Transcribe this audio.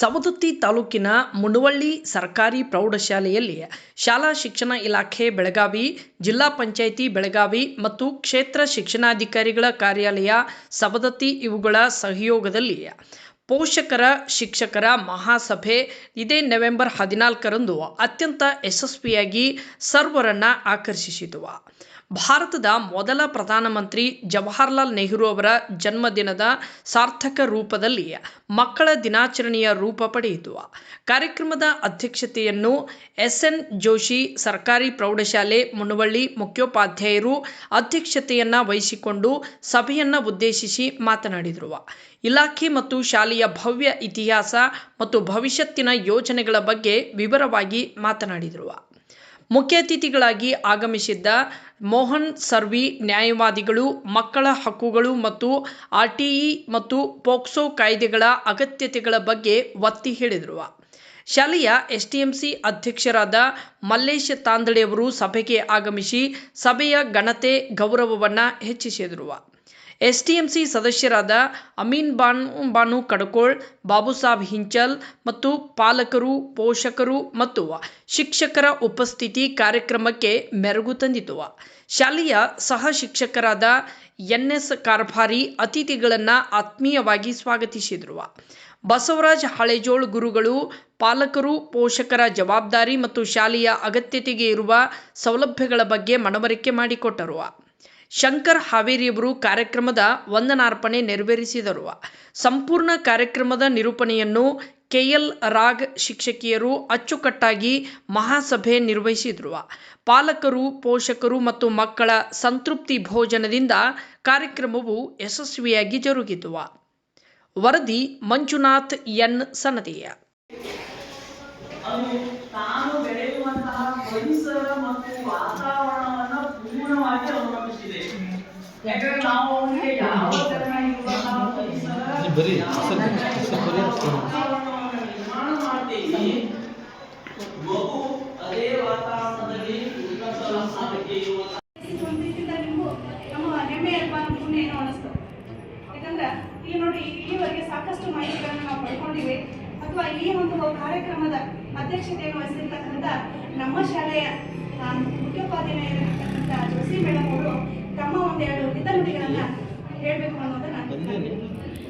ಸವದತ್ತಿ ತಾಲೂಕಿನ ಮುನವಳ್ಳಿ ಸರ್ಕಾರಿ ಪ್ರೌಢಶಾಲೆಯಲ್ಲಿ ಶಾಲಾ ಶಿಕ್ಷಣ ಇಲಾಖೆ ಬೆಳಗಾವಿ, ಜಿಲ್ಲಾ ಪಂಚಾಯಿತಿ ಬೆಳಗಾವಿ ಮತ್ತು ಕ್ಷೇತ್ರ ಶಿಕ್ಷಣಾಧಿಕಾರಿಗಳ ಕಾರ್ಯಾಲಯ ಸವದತ್ತಿ ಇವುಗಳ ಸಹಯೋಗದಲ್ಲಿ ಪೋಷಕರ, ಶಿಕ್ಷಕರ ಮಹಾಸಭೆ ಇದೇ ನವೆಂಬರ್ ಹದಿನಾಲ್ಕರಂದು ಅತ್ಯಂತ ಯಶಸ್ವಿಯಾಗಿ ಸರ್ವರನ್ನ ಆಕರ್ಷಿಸಿತು. ಭಾರತದ ಮೊದಲ ಪ್ರಧಾನಮಂತ್ರಿ ಜವಾಹರ್ಲಾಲ್ ನೆಹರು ಅವರ ಜನ್ಮದಿನದ ಸಾರ್ಥಕ ರೂಪದಲ್ಲಿ ಮಕ್ಕಳ ದಿನಾಚರಣೆಯ ರೂಪ ಪಡೆಯಿತು. ಕಾರ್ಯಕ್ರಮದ ಅಧ್ಯಕ್ಷತೆಯನ್ನು ಎಸ್ ಎನ್ ಜೋಶಿ ಸರ್ಕಾರಿ ಪ್ರೌಢಶಾಲೆ ಮುನವಳ್ಳಿ ಮುಖ್ಯೋಪಾಧ್ಯಾಯರು ಅಧ್ಯಕ್ಷತೆಯನ್ನು ವಹಿಸಿಕೊಂಡು ಸಭೆಯನ್ನು ಉದ್ದೇಶಿಸಿ ಮಾತನಾಡಿದರು. ಇಲಾಖೆ ಮತ್ತು ಶಾಲೆಯ ಭವ್ಯ ಇತಿಹಾಸ ಮತ್ತು ಭವಿಷ್ಯತ್ತಿನ ಯೋಜನೆಗಳ ಬಗ್ಗೆ ವಿವರವಾಗಿ ಮಾತನಾಡಿದರು. ಮುಖ್ಯ ಅತಿಥಿಗಳಾಗಿ ಆಗಮಿಸಿದ್ದ ಮೋಹನ್ ಸರ್ವಿ, ನ್ಯಾಯವಾದಿಗಳು, ಮಕ್ಕಳ ಹಕ್ಕುಗಳು ಮತ್ತು ಆರ್ಟಿಇ ಮತ್ತು ಪೋಕ್ಸೋ ಕಾಯ್ದೆಗಳ ಅಗತ್ಯತೆಗಳ ಬಗ್ಗೆ ಒತ್ತಿ ಹೇಳಿದರು. ಶಾಲೆಯ ಎಸ್ಟಿಎಂಸಿ ಅಧ್ಯಕ್ಷರಾದ ಮಲ್ಲೇಶ್ ತಾಂದಳೆಯವರು ಸಭೆಗೆ ಆಗಮಿಸಿ ಸಭೆಯ ಘನತೆ, ಗೌರವವನ್ನು ಹೆಚ್ಚಿಸಿದರು. ಎಸ್ಟಿಎಂಸಿ ಸದಸ್ಯರಾದ ಅಮೀನ್ ಬಾನು ಬಾನು ಕಡಕೋಳ್ ಬಾಬುಸಾಬ್ ಹಿಂಚಲ್ ಮತ್ತು ಪಾಲಕರು, ಪೋಷಕರು ಮತ್ತು ಶಿಕ್ಷಕರ ಉಪಸ್ಥಿತಿ ಕಾರ್ಯಕ್ರಮಕ್ಕೆ ಮೆರುಗು ತಂದಿತು. ಶಾಲೆಯ ಸಹ ಶಿಕ್ಷಕರಾದ ಎನ್ ಎಸ್ ಕಾರ್ಭಾರಿ ಅತಿಥಿಗಳನ್ನು ಆತ್ಮೀಯವಾಗಿ ಸ್ವಾಗತಿಸಿದರು. ಬಸವರಾಜ್ ಹಳೆಜೋಳ್ ಗುರುಗಳು, ಪಾಲಕರು, ಪೋಷಕರ ಜವಾಬ್ದಾರಿ ಮತ್ತು ಶಾಲೆಯ ಅಗತ್ಯತೆಗೆ ಇರುವ ಸೌಲಭ್ಯಗಳ ಬಗ್ಗೆ ಮನವರಿಕೆ ಮಾಡಿಕೊಟ್ಟರು. ಶಂಕರ್ ಹಾವೇರಿಯವರು ಕಾರ್ಯಕ್ರಮದ ವಂದನಾರ್ಪಣೆ ನೆರವೇರಿಸಿದರು. ಸಂಪೂರ್ಣ ಕಾರ್ಯಕ್ರಮದ ನಿರೂಪಣೆಯನ್ನು ಕೆಎಲ್ ರಾಗ್ ಶಿಕ್ಷಕಿಯರು ಅಚ್ಚುಕಟ್ಟಾಗಿ ಮಹಾಸಭೆ ನಿರ್ವಹಿಸಿದರು. ಪಾಲಕರು, ಪೋಷಕರು ಮತ್ತು ಮಕ್ಕಳ ಸಂತೃಪ್ತಿ ಭೋಜನದಿಂದ ಕಾರ್ಯಕ್ರಮವು ಯಶಸ್ವಿಯಾಗಿ ಜರುಗಿತು. ವರದಿ ಮಂಜುನಾಥ್ ಎನ್. ಸನದಿಯ. ಮತ್ತು ವಾತಾವರಣವನ್ನು ಪೂರ್ಣವಾಗಿ ಅವಲಂಬಿಸಿದೆ. ಯಾಕಂದ್ರೆ ನಾವು ಯಾವ ಬರೀ ನಿರ್ಮಾಣ ಮಾಡ್ತೀವಿ ಮಗು ಅದೇ ವಾತಾವರಣದಲ್ಲಿ ಉನ್ನತ ಸ್ಥಾನಕ್ಕೆ ನಮ್ಮ ಹೆಮ್ಮೆ ಅಲ್ವಾ ಪುಣ್ಯ ಏನೋ ಅನಿಸ್ತು ಯಾಕಂದ್ರೆ ಇಲ್ಲಿ ನೋಡಿ ಇಲ್ಲಿವರೆಗೆ ಸಾಕಷ್ಟು ಮಾಹಿತಿಗಳನ್ನು ನಾವು ಪಡ್ಕೊಂಡಿವಿ ಅಥವಾ ಈ ಒಂದು ಕಾರ್ಯಕ್ರಮದ ಅಧ್ಯಕ್ಷತೆಯನ್ನು ವಹಿಸಿರ್ತಕ್ಕಂಥ ನಮ್ಮ ಶಾಲೆಯ ತಮ್ಮ ಒಂದೆರಡು ನುಡಿಗಳನ್ನ ಹೇಳಬೇಕು ಅನ್ನೋದು ನಾನು